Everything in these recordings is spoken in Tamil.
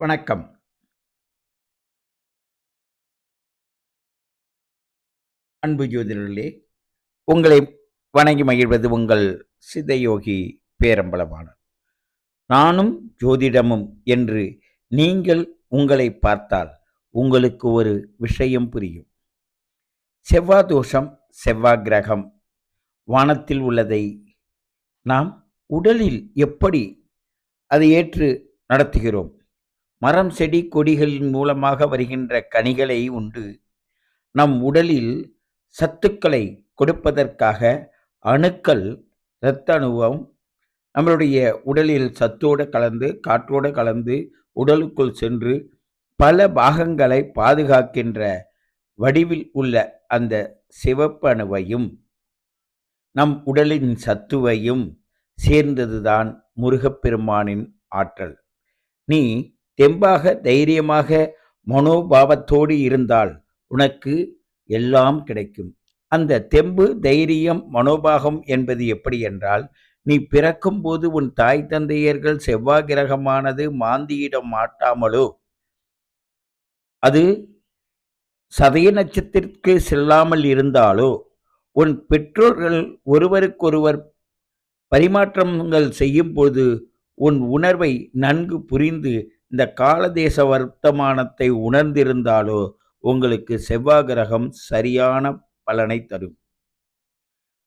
வணக்கம். அன்பு ஜோதிடர்களே உங்களை வணங்கி மகிழ்வது உங்கள் சித்தயோகி பேரம்பலவாணன் நானும் ஜோதிடமும் என்று நீங்கள் உங்களை பார்த்தால் உங்களுக்கு ஒரு விஷயம் புரியும். செவ்வாய் தோஷம் செவ்வாய் கிரகம் வானத்தில் உள்ளதை நாம் உடலில் எப்படி அதை ஏற்று நடத்துகிறோம்? மரம் செடி கொடிகளின் மூலமாக வருகின்ற கனிகளை உண்டு. நம் உடலில் சத்துக்களை கொடுப்பதற்காக அணுக்கள் இரத்த அணுவம் நம்மளுடைய உடலில் சத்தோடு கலந்து காற்றோடு கலந்து உடலுக்குள் சென்று பல பாகங்களை பாதுகாக்கின்ற வடிவில் உள்ள அந்த சிவப்பு அணுவையும் நம் உடலின் சத்துவையும் சேர்ந்ததுதான் முருகப்பெருமானின் ஆற்றல். நீ தெம்பாக தைரியமாக மனோபாவத்தோடு இருந்தால் உனக்கு எல்லாம் கிடைக்கும். அந்த தெம்பு தைரியம் மனோபாகம் என்பது எப்படி என்றால் நீ பிறக்கும்போது உன் தாய் தந்தையர்கள் செவ்வாய் கிரகமானது மாந்தியிடம் மாட்டாமலோ? அது சதய நட்சத்திற்கு செல்லாமல் இருந்தாலோ? உன் பெற்றோர்கள் ஒருவருக்கொருவர் பரிமாற்றங்கள் செய்யும்போது உன் உணர்வை நன்கு புரிந்து இந்த காலதேச வர்த்தமானத்தை உணர்ந்திருந்தாலோ உங்களுக்கு செவ்வாய் கிரகம் சரியான பலனை தரும்.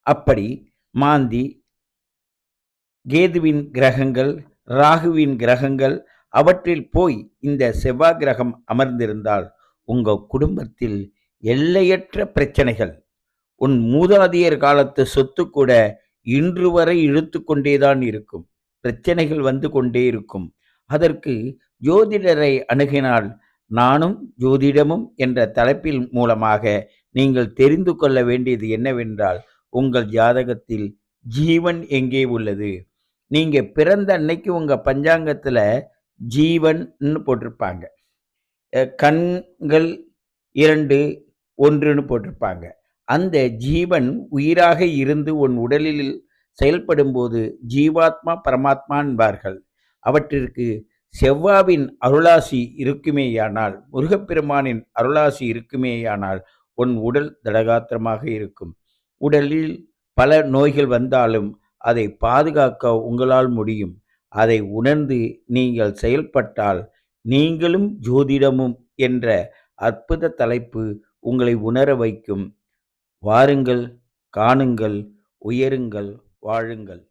அப்படி மாந்தி கேதுவின் கிரகங்கள் ராகுவின் கிரகங்கள் அவற்றில் போய் இந்த செவ்வாய் கிரகம் அமர்ந்திருந்தால் உங்கள் குடும்பத்தில் எல்லையற்ற பிரச்சனைகள் உன் மூதாதையர் காலத்து சொத்து கூட இன்று வரை இழுத்து கொண்டேதான் இருக்கும். பிரச்சனைகள் வந்து கொண்டே இருக்கும். அதற்கு ஜோதிடரை அணுகினால் நானும் ஜோதிடமும் என்ற தலைப்பில் மூலமாக நீங்கள் தெரிந்து கொள்ள வேண்டியது என்னவென்றால் உங்கள் ஜாதகத்தில் ஜீவன் எங்கே உள்ளது? நீங்கள் பிறந்த அன்னைக்கு உங்கள் பஞ்சாங்கத்தில் ஜீவன்னு போட்டிருப்பாங்க. கண்கள் இரண்டு ஒன்றுன்னு போட்டிருப்பாங்க. அந்த ஜீவன் உயிராக இருந்து உன் உடலில் செயல்படும்போது ஜீவாத்மா பரமாத்மா என்பார்கள். அவற்றிற்கு செவ்வாவின் அருளாசி இருக்குமேயானால் முருகப்பெருமானின் அருளாசி இருக்குமேயானால் உன் உடல் தடகாத்திரமாக இருக்கும். உடலில் பல நோய்கள் வந்தாலும் அதை பாதுகாக்க உங்களால் முடியும். அதை உணர்ந்து நீங்கள் செயல்பட்டால் நீங்களும் ஜோதிடமும் என்ற அற்புத தலைப்பு உங்களை உணர வைக்கும். வாருங்கள் காணுங்கள் உயருங்கள் வாழுங்கள்.